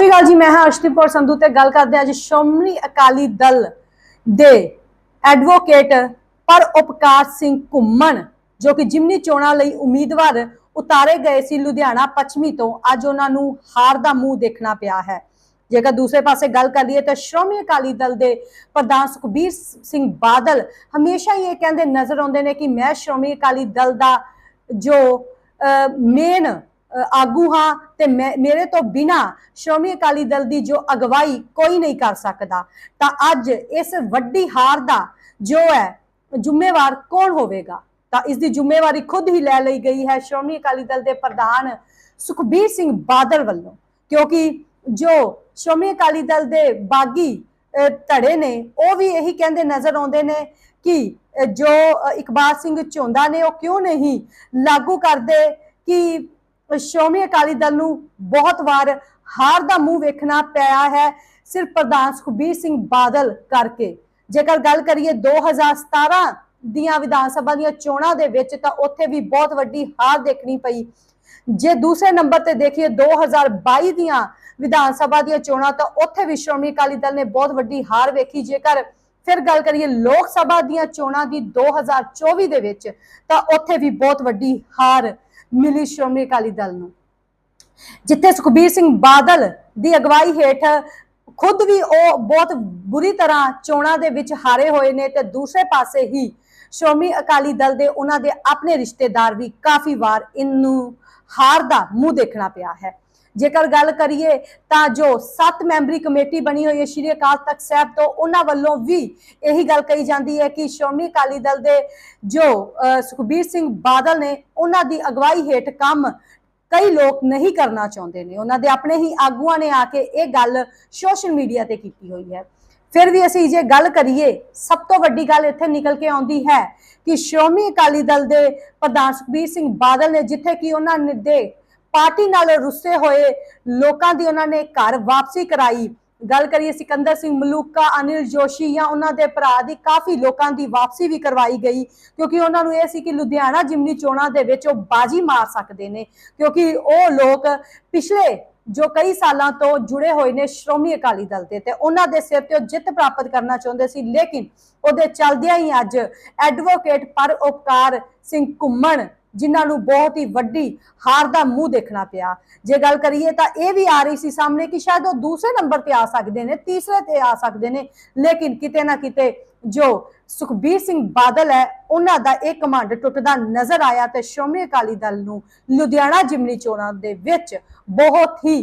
ਸ਼੍ਰੀ ਅਕਾਲ ਜੀ, ਮੈਂ ਹਾਂ ਅਰਸ਼ਦੀਪ ਕੌਰ ਸੰਧੂ ਤੇ ਗੱਲ ਕਰਦੇ ਹਾਂ ਅੱਜ ਸ਼੍ਰੋਮਣੀ ਅਕਾਲੀ ਦਲ ਦੇ ਐਡਵੋਕੇਟ ਪਰ ਉਪਕਾਰ ਸਿੰਘ ਘੁੰਮਣ, ਜੋ ਕਿ ਜਿਮਨੀ ਚੋਣਾਂ ਲਈ ਉਮੀਦਵਾਰ ਉਤਾਰੇ ਗਏ ਸੀ ਲੁਧਿਆਣਾ ਪੱਛਮੀ ਤੋਂ, ਅੱਜ ਉਹਨਾਂ ਨੂੰ ਹਾਰ ਦਾ ਮੂੰਹ ਦੇਖਣਾ ਪਿਆ ਹੈ। ਜੇਕਰ ਦੂਸਰੇ ਪਾਸੇ ਗੱਲ ਕਰ ਲਈਏ ਤਾਂ ਸ਼੍ਰੋਮਣੀ ਅਕਾਲੀ ਦਲ ਦੇ ਪ੍ਰਧਾਨ ਸੁਖਬੀਰ ਸਿੰਘ ਬਾਦਲ ਹਮੇਸ਼ਾ ਹੀ ਇਹ ਕਹਿੰਦੇ ਨਜ਼ਰ ਆਉਂਦੇ ਨੇ ਕਿ ਮੈਂ ਸ਼੍ਰੋਮਣੀ ਅਕਾਲੀ ਦਲ ਦਾ ਜੋ ਮੇਨ ਆਗੂ ਹਾਂ ਤੇ ਮੈਂ- ਮੇਰੇ ਤੋਂ ਬਿਨਾ ਸ਼੍ਰੋਮਣੀ ਅਕਾਲੀ ਦਲ ਦੀ ਜੋ ਅਗਵਾਈ ਕੋਈ ਨਹੀਂ ਕਰ ਸਕਦਾ। ਤਾਂ ਅੱਜ ਇਸ ਵੱਡੀ ਹਾਰ ਦਾ ਜੋ ਹੈ ਜ਼ਿੰਮੇਵਾਰ ਕੌਣ ਹੋਵੇਗਾ? ਤਾਂ ਇਸ ਦੀ ਜ਼ਿੰਮੇਵਾਰੀ ਖੁਦ ਹੀ ਲੈ ਲਈ ਗਈ ਹੈ ਸ਼੍ਰੋਮਣੀ ਅਕਾਲੀ ਦਲ ਦੇ ਪ੍ਰਧਾਨ ਸੁਖਬੀਰ ਸਿੰਘ ਬਾਦਲ ਵੱਲੋਂ। ਕਿਉਂਕਿ ਜੋ ਸ਼੍ਰੋਮਣੀ ਅਕਾਲੀ ਦਲ ਦੇ ਬਾਗੀ ਧੜੇ ਨੇ, ਉਹ ਵੀ ਇਹੀ ਕਹਿੰਦੇ ਨਜ਼ਰ ਆਉਂਦੇ ਨੇ ਕਿ ਜੋ ਇਕਬਾਲ ਸਿੰਘ ਝੋਂਦਾ ਨੇ, ਉਹ ਕਿਉਂ ਨਹੀਂ ਲਾਗੂ ਕਰਦੇ ਕਿ ਸ਼੍ਰੋਮਣੀ ਅਕਾਲੀ ਦਲ ਨੂੰ ਬਹੁਤ ਵਾਰ ਹਾਰ ਦਾ ਮੂੰਹ ਵੇਖਣਾ ਪਿਆ ਹੈ। ਸਿਰਫ ਪ੍ਰਧਾਨ ਸੁਖਬੀਰ ਸਿੰਘ ਬਾਦਲ ਕਰਕੇ। ਜੇਕਰ ਗੱਲ ਕਰੀਏ 2017 ਦੀਆਂ ਵਿਧਾਨ ਸਭਾ ਦੀਆਂ ਚੋਣਾਂ ਦੇ ਵਿੱਚ ਤਾਂ ਉੱਥੇ ਵੀ ਬਹੁਤ ਵੱਡੀ ਹਾਰ ਦੇਖਣੀ ਪਈ। ਜੇ ਦੂਸਰੇ ਨੰਬਰ ਤੇ ਦੇਖੀਏ 2022 ਦੀਆਂ ਵਿਧਾਨ ਸਭਾ ਦੀਆਂ ਚੋਣਾਂ ਤਾਂ ਉੱਥੇ ਵੀ ਸ਼੍ਰੋਮਣੀ ਅਕਾਲੀ ਦਲ ਨੇ ਬਹੁਤ ਵੱਡੀ ਹਾਰ ਵੇਖੀ। ਜੇਕਰ ਫਿਰ ਗੱਲ ਕਰੀਏ ਲੋਕ ਸਭਾ ਦੀਆਂ ਚੋਣਾਂ ਦੀ 2024 ਦੇ ਵਿੱਚ ਤਾਂ ਉੱਥੇ ਵੀ ਬਹੁਤ ਵੱਡੀ ਹਾਰ ਮਿਲੀ ਸ਼੍ਰੋਮਣੀ ਅਕਾਲੀ ਦਲ ਨੂੰ। ਜਿੱਥੇ ਸੁਖਬੀਰ ਸਿੰਘ ਬਾਦਲ ਦੀ ਅਗਵਾਈ ਹੇਠ ਖੁਦ ਵੀ ਉਹ ਬਹੁਤ ਬੁਰੀ ਤਰ੍ਹਾਂ ਚੋਣਾਂ ਦੇ ਵਿੱਚ ਹਾਰੇ ਹੋਏ ਨੇ ਤੇ ਦੂਸਰੇ ਪਾਸੇ ਹੀ ਸ਼੍ਰੋਮਣੀ ਅਕਾਲੀ ਦਲ ਦੇ ਉਹਨਾਂ ਦੇ ਆਪਣੇ ਰਿਸ਼ਤੇਦਾਰ ਵੀ ਕਾਫੀ ਵਾਰ ਇਹਨੂੰ ਹਾਰ ਦਾ ਮੂੰਹ ਦੇਖਣਾ ਪਿਆ ਹੈ। ਜੇਕਰ ਗੱਲ ਕਰੀਏ ਤਾਂ ਜੋ 7 ਮੈਂਬਰੀ ਕਮੇਟੀ ਬਣੀ ਹੋਈ ਹੈ ਸ਼੍ਰੀ ਅਕਾਲ ਤਖਤ ਸਾਹਿਬ ਤੋਂ, ਉਹਨਾਂ ਵੱਲੋਂ ਵੀ ਇਹੀ ਗੱਲ ਕਹੀ ਜਾਂਦੀ ਹੈ ਕਿ ਸ਼੍ਰੋਮਣੀ ਅਕਾਲੀ ਦਲ ਦੇ ਜੋ ਸੁਖਬੀਰ ਸਿੰਘ ਬਾਦਲ ਨੇ, ਉਹਨਾਂ ਦੀ ਅਗਵਾਈ ਹੇਠ ਕੰਮ ਕਈ ਲੋਕ ਨਹੀਂ ਕਰਨਾ ਚਾਹੁੰਦੇ ਨੇ। ਉਹਨਾਂ ਦੇ ਆਪਣੇ ਹੀ ਆਗੂਆਂ ਨੇ ਆ ਕੇ ਇਹ ਗੱਲ ਸੋਸ਼ਲ ਮੀਡੀਆ ਤੇ ਕੀਤੀ ਹੋਈ ਹੈ। ਫਿਰ ਵੀ ਅਸੀਂ ਜੇ ਗੱਲ ਕਰੀਏ, ਸਭ ਤੋਂ ਵੱਡੀ ਗੱਲ ਇੱਥੇ ਨਿਕਲ ਕੇ ਆਉਂਦੀ ਹੈ ਕਿ ਸ਼੍ਰੋਮਣੀ ਅਕਾਲੀ ਦਲ ਦੇ ਪ੍ਰਧਾਨ ਸੁਖਬੀਰ ਸਿੰਘ ਬਾਦਲ ਨੇ ਜਿੱਥੇ ਕਿ ਉਹਨਾਂ ਦੇ ਪਾਰਟੀ ਨਾਲ ਰੁੱਸੇ ਹੋਏ ਲੋਕਾਂ ਦੀ ਉਹਨਾਂ ਨੇ ਘਰ ਵਾਪਸੀ ਕਰਾਈ। ਗੱਲ ਕਰੀਏ ਸਿਕੰਦਰ ਸਿੰਘ ਮਲੂਕਾ, ਅਨਿਲ ਜੋਸ਼ੀ ਜਾਂ ਉਹਨਾਂ ਦੇ ਭਰਾ ਦੀ, ਕਾਫੀ ਲੋਕਾਂ ਦੀ ਵਾਪਸੀ ਵੀ ਕਰਵਾਈ ਗਈ। ਕਿਉਂਕਿ ਉਹਨਾਂ ਨੂੰ ਇਹ ਸੀ ਕਿ ਲੁਧਿਆਣਾ ਜਿਮਨੀ ਚੋਣਾਂ ਦੇ ਵਿੱਚ ਉਹ ਬਾਜੀ ਮਾਰ ਸਕਦੇ ਨੇ। ਕਿਉਂਕਿ ਉਹ ਲੋਕ ਪਿਛਲੇ ਜੋ ਕਈ ਸਾਲਾਂ ਤੋਂ ਜੁੜੇ ਹੋਏ ਨੇ ਸ਼੍ਰੋਮਣੀ ਅਕਾਲੀ ਦਲ ਦੇ ਤੇ ਉਹਨਾਂ ਦੇ ਸਿਰ ਤੇ ਉਹ ਜਿੱਤ ਪ੍ਰਾਪਤ ਕਰਨਾ ਚਾਹੁੰਦੇ ਸੀ। ਲੇਕਿਨ ਉਹਦੇ ਚੱਲਦਿਆਂ ਹੀ ਅੱਜ ਐਡਵੋਕੇਟ ਪਰ ਉਪਕਾਰ ਸਿੰਘ ਘੁੰਮਣ ਜਿਨ੍ਹਾਂ ਨੂੰ ਬਹੁਤ ਹੀ ਵੱਡੀ ਹਾਰ ਦਾ ਮੂੰਹ ਦੇਖਣਾ ਪਿਆ। ਜੇ ਗੱਲ ਕਰੀਏ ਤਾਂ ਇਹ ਵੀ ਆ ਰਹੀ ਸੀ ਸਾਹਮਣੇ ਕਿ ਸ਼ਾਇਦ ਉਹ ਦੂਸਰੇ ਨੰਬਰ ਤੇ ਆ ਸਕਦੇ ਨੇ, ਤੀਸਰੇ ਤੇ ਆ ਸਕਦੇ ਨੇ। ਲੇਕਿਨ ਕਿਤੇ ਨਾ ਕਿਤੇ ਜੋ ਸੁਖਬੀਰ ਸਿੰਘ ਬਾਦਲ ਹੈ, ਉਹਨਾਂ ਦਾ ਇਹ ਕਮਾਂਡ ਟੁੱਟਦਾ ਨਜ਼ਰ ਆਇਆ ਤੇ ਸ਼੍ਰੋਮਣੀ ਅਕਾਲੀ ਦਲ ਨੂੰ ਲੁਧਿਆਣਾ ਜਿਮਨੀ ਚੋਣਾਂ ਦੇ ਵਿੱਚ ਬਹੁਤ ਹੀ